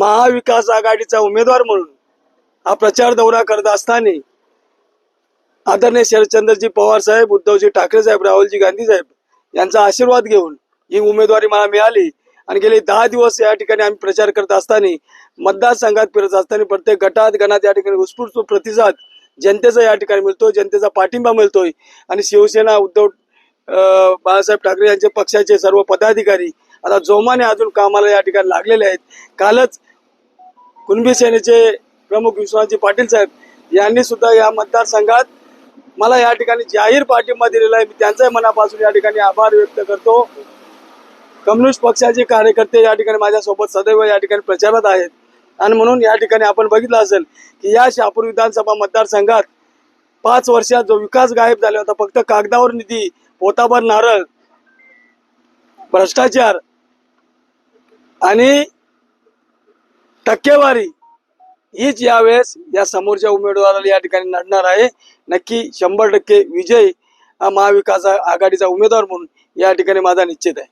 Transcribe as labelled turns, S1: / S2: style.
S1: महाविकास आघाडीचा उमेदवार म्हणून हा प्रचार दौरा करत असताना आदरणीय शरदचंद्रजी पवार साहेब उद्धवजी ठाकरे साहेब राहुलजी गांधी साहेब यांचा आशीर्वाद घेऊन ही उमेदवारी मला मिळाली. आणि गेले दहा दिवस या ठिकाणी आम्ही प्रचार करत असताना मतदारसंघात फिरत असताना प्रत्येक गटात गणात या ठिकाणी उत्स्फूर्त प्रतिसाद जनतेचा या ठिकाणी मिळतो जनतेचा पाठिंबा मिळतोय. आणि शिवसेना उद्धव बाळासाहेब ठाकरे यांचे पक्षाचे सर्व पदाधिकारी आता जोमाने अजून कामाला या ठिकाणी लागलेले आहेत. कालच कुणबी सेनेचे प्रमुख विश्वनाथजी पाटील साहेब यांनी सुद्धा या मतदारसंघात मला या ठिकाणी जाहीर पाठिंबा दिलेला आहे. मी त्यांचाही मनापासून या ठिकाणी आभार व्यक्त करतो. कम्युनिस्ट पक्षाचे कार्यकर्ते या ठिकाणी माझ्यासोबत सदैव या ठिकाणी प्रचारात आहेत. आणि म्हणून या ठिकाणी आपण बघितलं असेल की या शहापूर विधानसभा मतदारसंघात पाच वर्षात जो विकास गायब झाला होता फक्त कागदावर निधी पोताभर नारळ भ्रष्टाचार आणि टक्केवारी हीच यावेळेस या समोरच्या उमेदवाराला या ठिकाणी लढणार आहे. नक्की शंभर टक्के विजय हा महाविकास आघाडीचा उमेदवार म्हणून या ठिकाणी माझा निश्चित आहे.